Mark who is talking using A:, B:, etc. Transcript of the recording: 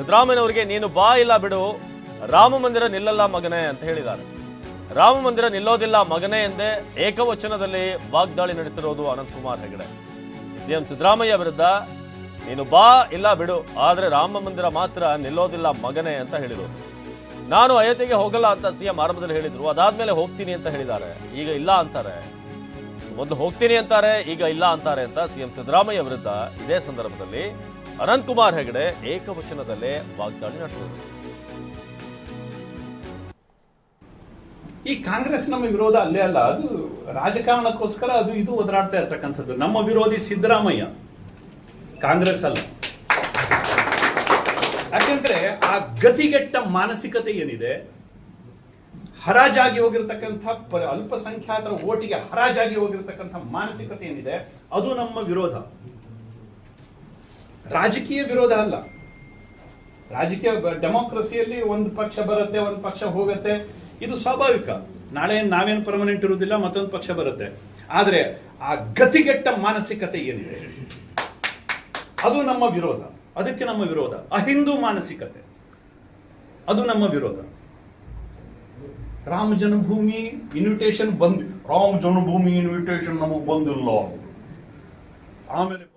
A: ಸಿದ್ದರಾಮಯ್ಯನವರಿಗೆ ನೀನು ಬಾ ಇಲ್ಲ ಬಿಡು. ರಾಮ ಮಂದಿರ ನಿಲ್ಲಲ್ಲ ಮಗನೇ ಅಂತ ಹೇಳಿದ್ದಾರೆ. ರಾಮ ಮಂದಿರ ನಿಲ್ಲೋದಿಲ್ಲ ಮಗನೇ ಎಂದೇ ಏಕವಚನದಲ್ಲಿ ವಾಗ್ದಾಳಿ ನಡೆಸಿರೋದು ಅನಂತಕುಮಾರ್ ಹೆಗಡೆ. ಸಿಎಂ ಸಿದ್ದರಾಮಯ್ಯ ವಿರುದ್ಧ ನೀನು ಬಾ ಇಲ್ಲ ಬಿಡು, ಆದರೆ ರಾಮ ಮಂದಿರ ಮಾತ್ರ ನಿಲ್ಲೋದಿಲ್ಲ ಮಗನೇ ಅಂತ ಹೇಳಿದರು. ನಾನು ಅಯೋಧ್ಯೆಗೆ ಹೋಗಲ್ಲ ಅಂತ ಸಿಎಂ ಆರಂಭದಲ್ಲಿ ಹೇಳಿದರು. ಅದಾದ ಮೇಲೆ ಹೋಗ್ತೀನಿ ಅಂತ ಹೇಳಿದ್ದಾರೆ. ಈಗ ಇಲ್ಲ ಅಂತಾರೆ. ಒಂದು ಹೋಗ್ತೀನಿ ಅಂತಾರೆ, ಈಗ ಇಲ್ಲ ಅಂತಾರೆ ಅಂತ ಸಿಎಂ ಸಿದ್ದರಾಮಯ್ಯ ವಿರುದ್ಧ ಇದೇ ಸಂದರ್ಭದಲ್ಲಿ ಅನಂತ್ ಕುಮಾರ್ ಹೆಗಡೆ ಏಕವಚನದಲ್ಲೇ ವಾಗ್ದಾಳಿ ನಡೆಸಿದರು.
B: ಈ ಕಾಂಗ್ರೆಸ್ ನಮ್ಮ ವಿರೋಧ ಅಲ್ಲೇ ಅಲ್ಲ, ಅದು ರಾಜಕಾರಣಕ್ಕೋಸ್ಕರ ಅದು ಇದು ಒದರಾಡ್ತಾ ಇರ್ತಕ್ಕಂಥದ್ದು. ನಮ್ಮ ವಿರೋಧಿ ಸಿದ್ದರಾಮಯ್ಯ, ಕಾಂಗ್ರೆಸ್ ಅಲ್ಲ. ಯಾಕೆಂದ್ರೆ ಆ ಗತಿಗೆಟ್ಟ ಮಾನಸಿಕತೆ ಏನಿದೆ, ಹರಾಜಾಗಿ ಹೋಗಿರ್ತಕ್ಕಂಥ ಅಲ್ಪಸಂಖ್ಯಾತರ ಓಟಿಗೆ ಹರಾಜಾಗಿ ಹೋಗಿರ್ತಕ್ಕಂಥ ಮಾನಸಿಕತೆ ಏನಿದೆ, ಅದು ನಮ್ಮ ವಿರೋಧ. ರಾಜಕೀಯ ವಿರೋಧ ಅಲ್ಲ. ರಾಜಕೀಯ ಡೆಮೋಕ್ರಸಿಯಲ್ಲಿ ಒಂದು ಪಕ್ಷ ಬರುತ್ತೆ, ಒಂದು ಪಕ್ಷ ಹೋಗುತ್ತೆ. ಇದು ಸ್ವಾಭಾವಿಕ. ನಾಳೆ ನಾವೇನು ಪರ್ಮನೆಂಟ್ ಇರುವುದಿಲ್ಲ, ಮತ್ತೊಂದು ಪಕ್ಷ ಬರುತ್ತೆ. ಆದರೆ ಆ ಗತಿಗೆಟ್ಟ ಮಾನಸಿಕತೆ ಏನಿದೆ? ಅದು ನಮ್ಮ ವಿರೋಧ. ಅದಕ್ಕೆ ನಮ್ಮ ವಿರೋಧ. ಅಹಿಂದೂ ಮಾನಸಿಕತೆ. ಅದು ನಮ್ಮ ವಿರೋಧ. ರಾಮ ಜನ್ಮಭೂಮಿ ಇನ್ವಿಟೇಷನ್ ಬಂದ್ ರಾಮ ಜನ್ಮಭೂಮಿ ಇನ್ವಿಟೇಷನ್ ನಮಗೆ ಬಂದಿಲ್ಲ. ಆಮೇಲೆ